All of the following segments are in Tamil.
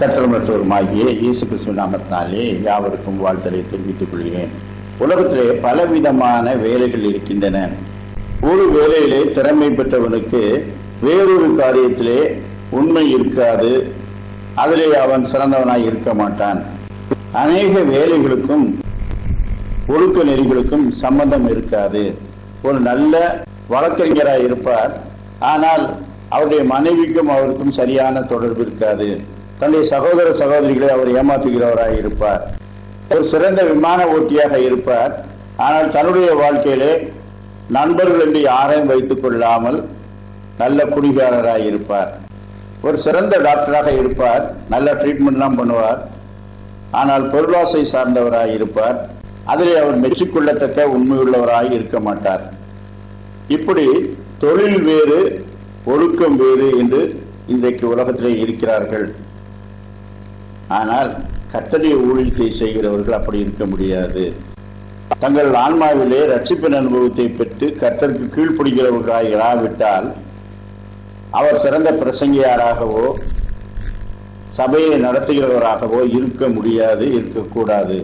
கற்றமற்றவருமாகிய இயேசு கிறிஸ்துவ நாமத்தினாலே யாவருக்கும் வாழ்த்தலை தெரிவித்துக் கொள்கிறேன். உலகத்திலே பலவிதமான வேலைகள் இருக்கின்றன. ஒரு வேலையிலே திறமை பெற்றவனுக்கு வேறொரு காரியத்திலே உண்மை இருக்காது. அதிலே அவன் சிறந்தவனாய் இருக்க மாட்டான். அநேக வேலைகளுக்கும் ஒழுக்க நெறிகளுக்கும் சம்பந்தம் இருக்காது. ஒரு நல்ல வழக்கறிஞராய் இருப்பார். ஆனால் அவருடைய மனைவிக்கும் அவருக்கும் சரியான தொடர்பு இருக்காது. தன்னுடைய சகோதர சகோதரிகளை அவர் ஏமாற்றுகிறவராக இருப்பார் ஒரு சிறந்த விமான ஓட்டியாக இருப்பார். ஆனால் தன்னுடைய வாழ்க்கையிலே நண்பர்கள் என்று யாரையும் வைத்துக் கொள்ளாமல் நல்ல குடிகாரராக இருப்பார் ஒரு சிறந்த டாக்டராக இருப்பார். நல்ல ட்ரீட்மெண்ட்லாம் பண்ணுவார். ஆனால் பொருளாசை சார்ந்தவராக இருப்பார் அதிலே அவர் மெச்சிக்கொள்ளத்தக்க உண்மையுள்ளவராக இருக்க மாட்டார். இப்படி தொழில் வேறு ஒழுக்கம் வேறு என்று இன்றைக்கு உலகத்திலே இருக்கிறார்கள். ஆனால் கத்தடைய ஊழியத்தை செய்கிறவர்கள் அப்படி இருக்க முடியாது. தங்கள் ஆன்மாவிலே ரட்சிப்பின் அனுபவத்தை பெற்று கத்தருக்கு கீழ்ப்படுகிறவர்களாக இராவிட்டால் அவர் சிறந்த பிரசங்கியாராகவோ சபையை நடத்துகிறவராகவோ இருக்க முடியாது இருக்கக்கூடாது.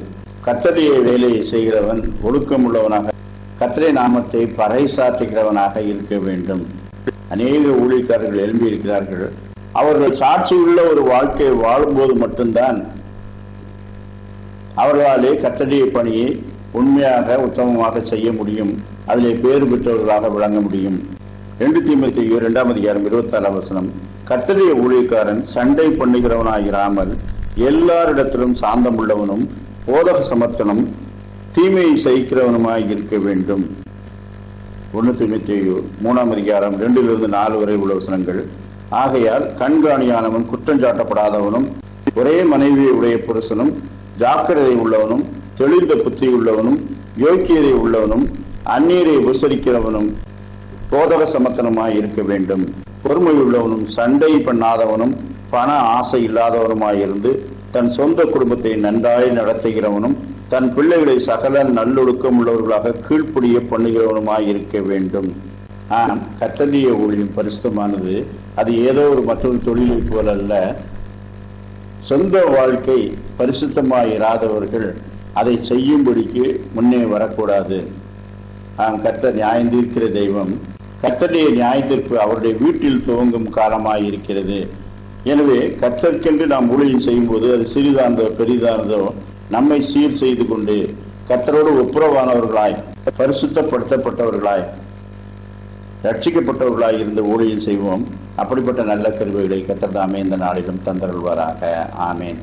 கத்தடைய வேலையை செய்கிறவன் ஒழுக்கமுள்ளவனாக கத்தரை நாமத்தை பறைசாற்றுகிறவனாக இருக்க வேண்டும். அநேக ஊழியக்காரர்கள் எழும்பியிருக்கிறார்கள். அவர்கள் அவர்கள் சாட்சியுள்ள ஒரு வாழ்க்கையை வாழும்போது மட்டும்தான் அவர்களாலே கட்டடிய பணியை உண்மையாக உத்தமமாக செய்ய முடியும். அதிலே பேறு பெற்றவர்களாக விளங்க முடியும். ரெண்டு தீமத்தி இரண்டாம் அதிகாரம் இருபத்தாறாம் வசனம். கத்தடைய ஊழியக்காரன் சண்டை பண்ணுகிறவனாகிறாமல் எல்லாரிடத்திலும் சாந்தம் உள்ளவனும் போதக சமர்த்தனும் தீமையை சகிக்கிறவனுமாய் இருக்க வேண்டும். ஒன்று தீமத்தி மூணாம் அதிகாரம் ரெண்டிலிருந்து நாலு வரை உள்ள வசனங்கள். ஆகையால் கண்காணியானவன் குற்றஞ்சாட்டப்படாதவனும் ஒரே மனைவியை உடைய புருஷனும் ஜாக்கிரதை உள்ளவனும் தெளிந்த புத்தி உள்ளவனும் யோக்கியதை உள்ளவனும் அந்நீரை உபசரிக்கிறவனும் போதக சமத்தனமாய் இருக்க வேண்டும். பொறுமை உள்ளவனும் சண்டை பண்ணாதவனும் பண ஆசை இல்லாதவனுமாயிருந்து தன் சொந்த குடும்பத்தை நன்றாய் நடத்துகிறவனும் தன் பிள்ளைகளை சகல நல்லொழுக்கம் உள்ளவர்களாக கீழ்ப்படிய பண்ணுகிறவனுமாய் இருக்க வேண்டும். ஆம் கத்தந்திய ஊழியம் பரிசுத்தமானது. அது ஏதோ ஒரு மற்றொரு தொழிலை போலல்ல சொந்த வாழ்க்கை பரிசுத்தமாய் இராதவர்கள் அதை செய்யும்படிக்கு முன்னே வரக்கூடாது. ஆம் கர்த்தர் நியாயந்திருக்கிற தெய்வம். கர்த்தருடைய நியாயத்திற்கு அவருடைய வீட்டில் துவங்கும் காலமாய் இருக்கிறது எனவே கத்தற்கென்று நாம் ஊழியம் செய்யும்போது அது சிறிதானதோ பெரிதானதோ நம்மை சீர் செய்து கொண்டு கத்தரோடு ஒப்புரவானவர்களாய் பரிசுத்தப்படுத்தப்பட்டவர்களாய் ரட்சிக்கப்பட்டவர்களாக இருந்து ஊழியம் செய்வோம். அப்படிப்பட்ட நல்ல கருவிகளை கத்தர்தாமே இந்த நாளிலும் தந்தருள்வாராக. ஆமேன்.